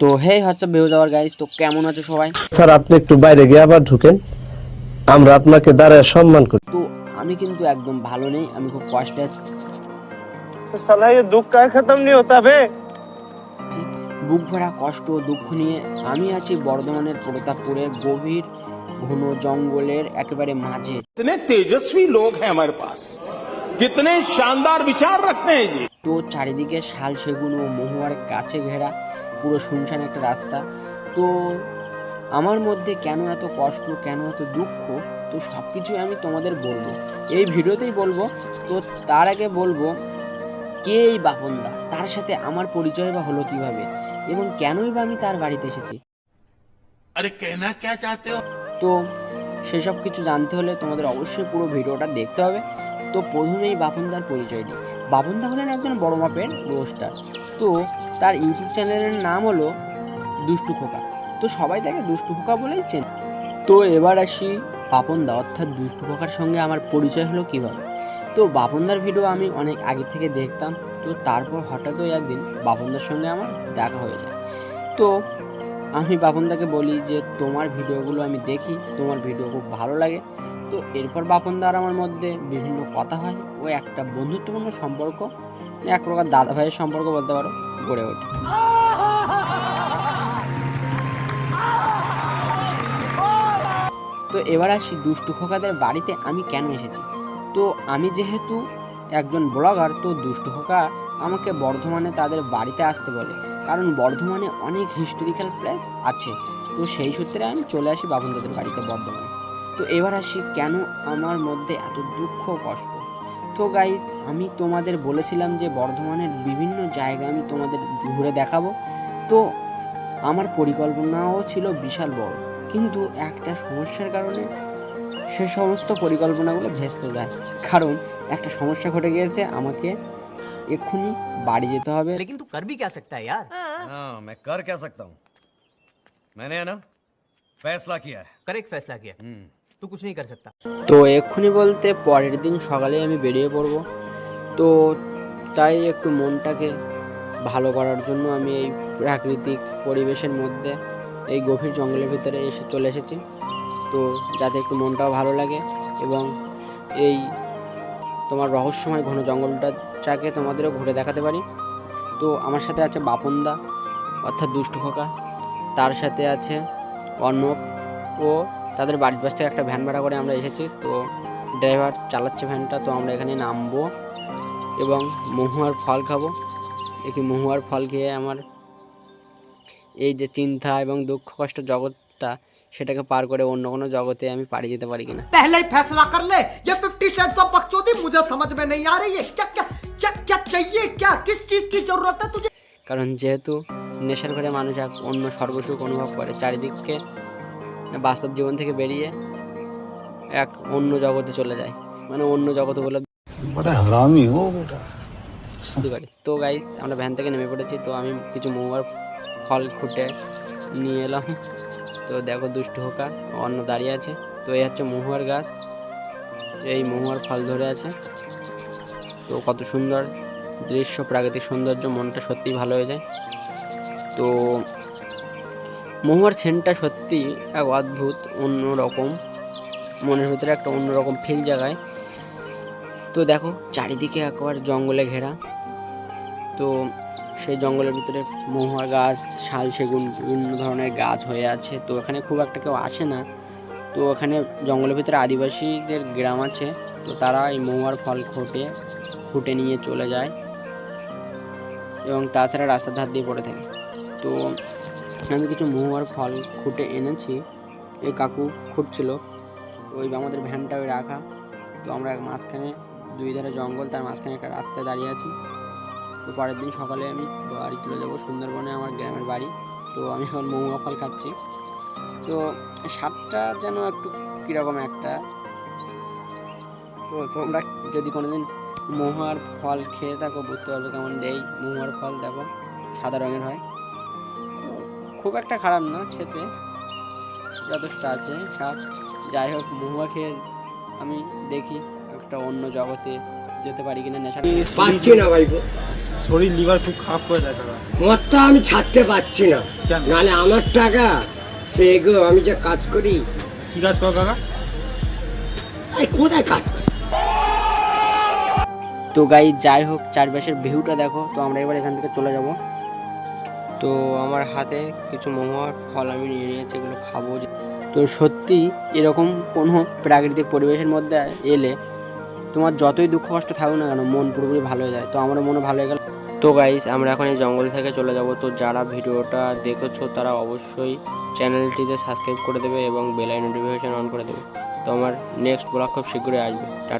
তো hey what's up views our guys তো কেমন আছো সবাই স্যার আপনি একটু বাইরে গিয়ে আবার ঢুকেন আমরা আপনাকে দাঁড়ায় সম্মান করি তো আমি কিন্তু একদম ভালো নেই আমি খুব কষ্টে আছি সালা ये दुख का खत्म नहीं होता बे বুক ভরা কষ্ট দুঃখ নিয়ে আমি আছি বর্ধমানের প্রতাপপুরের গভীর ঘন জঙ্গলের একেবারে মাঝে कितने तेजस्वी लोग हैं हमारे पास कितने शानदार विचार रखते हैं जी তো চারিদিকে শাল সেগুন ও মহুয়ার কাছে ঘেরা পুরো শুনশান একটা রাস্তা। তো আমার মধ্যে কেন এত কষ্ট কেন এত দুঃখ? তো সব কিছুই আমি তোমাদের বলব। এই ভিডিওতেই বলব তো তার আগে বলব কে এই বাপনদা? তার সাথে আমার পরিচয় বা হলো কীভাবে? এবং কেনই বা আমি তার বাড়িতে এসেছি? আরে কেনা কে চাতে তো সেসব কিছু জানতে হলে তোমাদের অবশ্যই পুরো ভিডিওটা দেখতে হবে। তো প্রথমেই বাপনদার পরিচয় দিই। বাপনদা হলেন একজন বড় মাপের রোস্টার। তো তার ইউটিউব চ্যানেলের নাম হলো দুষ্টু খোকা। তো সবাই তাকে দুষ্টু খোকা বলেই চেনে। তো এবার আসি বাপনদা, অর্থাৎ দুষ্টু খোকার সঙ্গে আমার পরিচয় হলো কীভাবে? তো বাপনদার ভিডিও আমি অনেক আগে থেকে দেখতাম। তো তারপর হঠাৎই একদিন বাপনদার সঙ্গে আমার দেখা হয়ে যায়। তো আমি বাপনদাকে বলি যে, তোমার ভিডিওগুলো আমি দেখি। তোমার ভিডিও খুব ভালো লাগে। তো এরপর বাপনদা আর আমার মধ্যে বিভিন্ন কথা হয় ও একটা বন্ধুত্বপূর্ণ সম্পর্ক, এক প্রকার দাদা ভাইয়ের সম্পর্ক বলতে পারো, গড়ে ওঠে। তো এবার আসি দুষ্টু খোকাদের বাড়িতে আমি কেন এসেছি? তো আমি যেহেতু একজন ব্লগার, তো দুষ্টু খোকা আমাকে বর্ধমানে তাদের বাড়িতে আসতে বলে। কারণ বর্ধমানে অনেক হিস্টোরিক্যাল প্লেস আছে। তো সেই সূত্রে আমি চলে আসি বাবুনদাদের বাড়িতে বর্ধমানে। তো এবার আসি কেন আমার মধ্যে এত দুঃখ কষ্ট তো গাইজ আমি তোমাদের বলেছিলাম যে বর্ধমানের বিভিন্ন জায়গা আমি তোমাদের ঘুরে দেখাবো তো আমার পরিকল্পনাও ছিল বিশাল বড় কিন্তু একটা সমস্যার কারণে সে সমস্ত পরিকল্পনাগুলো ভেস্তে যায় কারণ একটা সমস্যা ঘটে গিয়েছে আমাকে এক্ষুনি বাড়ি যেতে হবে लेकिन तू कर भी क्या सकता है यार हाँ मैं कर क्या सकता हूँ मैंने है ना फैसला किया है कर एक फैसला किया तू कुछ नहीं कर सकता তো এক্ষুনি বলতে পরের দিন সকালে আমি বেরিয়ে পড়ব তো তাই একটু মনটাকে ভালো করার জন্য আমি এই প্রাকৃতিক পরিবেশের মধ্যে এই গভীর জঙ্গলের ভিতরে এসে চলে এসেছি তো যাতে একটু মনটাও ভালো লাগে এবং এই তোমার রহস্যময় ঘন জঙ্গলটাকে তোমাদেরও ঘুরে দেখাতে পারি তো আমার সাথে আছে বাপনদা অর্থাৎ দুষ্টু খোকা তার সাথে আছে অর্ণব ও তাদের বাড়ির পাশ থেকে একটা ভ্যান ভাড়া করে আমরা এসেছি তো ড্রাইভার চালাচ্ছে ভ্যানটা তো আমরা এখানে নামবো এবং মহুয়ার ফল খাবো দেখি মহুয়ার ফল খেয়ে আমার এই যে চিন্তা এবং দুঃখ কষ্ট জগৎটা সেটাকে পার করে অন্য কোনো জগতে আমি পাড়ি যেতে পারি কিনা पहले ही फैसला कर ले ये फिफ्टी शेड्स ऑफ बकचोदी मुझे समझ में नहीं आ रही है क्या क्या क्या क्या चाहिए क्या किस चीज की जरूरत है तुझे কারণ যেহেতু নেশার ঘরে মানুষ এক অন্য সর্বসুখ অনুভব করে চারিদিককে বাস্তব জীবন থেকে বেরিয়ে এক অন্য জগতে চলে যায়। মানে অন্য জগতে বলে তো গাইস আমরা ভ্যান থেকে নেমে পড়েছি তো আমি কিছু মোমার ফল খুঁটে নিয়ে এলাম। তো দেখো দুষ্টু হোকা অন্য দাঁড়িয়ে আছে। তো এই হচ্ছে মহুয়ার গাছ। এই মহুয়ার ফল ধরে আছে। তো কত সুন্দর দৃশ্য প্রাকৃতিক সৌন্দর্য মনটা সত্যিই ভালো হয়ে যায়। তো মহুয়ার সেন্টটা সত্যি এক অদ্ভুত অন্যরকম মনের ভিতরে একটা অন্যরকম ফিল জায়গায় তো দেখো, চারিদিকে একবার জঙ্গলে ঘেরা। তো সেই জঙ্গলের ভিতরে মহুয়া গাছ, শাল সেগুন, বিভিন্ন ধরনের গাছ হয়ে আছে। তো এখানে খুব একটা কেউ আসে না। তো এখানে জঙ্গলের ভিতরে আদিবাসীদের গ্রাম আছে। তো তারা এই মহুয়ার ফল খুঁটে খুঁটে নিয়ে চলে যায়। এবং তাছাড়া রাস্তার ধার দিয়ে পড়ে থাকে। তো আমি কিছু মহুয়ার ফল খুঁটে এনেছি। এই কাকু খুঁটছিল। ওই আমাদের ভ্যানটা ওই রাখা। তো আমরা মাঝখানে, দুই ধারে জঙ্গল, তার মাঝখানে একটা রাস্তায় দাঁড়িয়ে আছি। তো পরের দিন সকালে আমি বাড়ি চলে যাব সুন্দরবনে, আমার গ্রামের বাড়ি। তো আমি এখন মহুয়া ফল খাচ্ছি। তো স্বাদটা যেন একটু কীরকম একটা। তো তোমরা যদি কোনোদিন মহুয়ার ফল খেয়ে থাকো, বুঝতে পারবে কেমন এই মহুয়ার ফল দেখো, সাদা রঙের হয়। খুব একটা খারাপ না খেতে যথেষ্ট আছে। স্বাদ যাই হোক মহুয়া খেয়ে আমি দেখি একটা অন্য জগতে যেতে পারি কিনা নেশা পাচ্ছি না ভাই শরীর লিভার খুব খারাপ করে দেয় মদটা আমি ছাড়তে পারছি না। নাহলে আমার টাকা সে গো আমি যে কাজ করি। কি কাজ করো কাকা? এই কোথায় কাজ? তো গাই যাই হোক চারপাশের ভিউটা দেখো তো আমরা এবার এখান থেকে চলে যাব। তো আমার হাতে কিছু মহুয়ার ফল আমি নিয়ে নিয়েছি, এগুলো খাব তো সত্যি এরকম কোনো প্রাকৃতিক পরিবেশের মধ্যে এলে তোমার যতই দুঃখ কষ্ট থাকুক না কেন, মন পুরোপুরি ভালো হয়ে যায়। তো আমার মনও ভালো হয়ে গেল। তো গাইস আমরা এখন এই জঙ্গল থেকে চলে যাব। তো যারা ভিডিওটা দেখেছ, তারা অবশ্যই চ্যানেলটিতে সাবস্ক্রাইব করে দেবে এবং বেলাই নোটিফিকেশন অন করে দেবে। তো আমার নেক্সট ব্লগ খুব শীঘ্রই আসবে।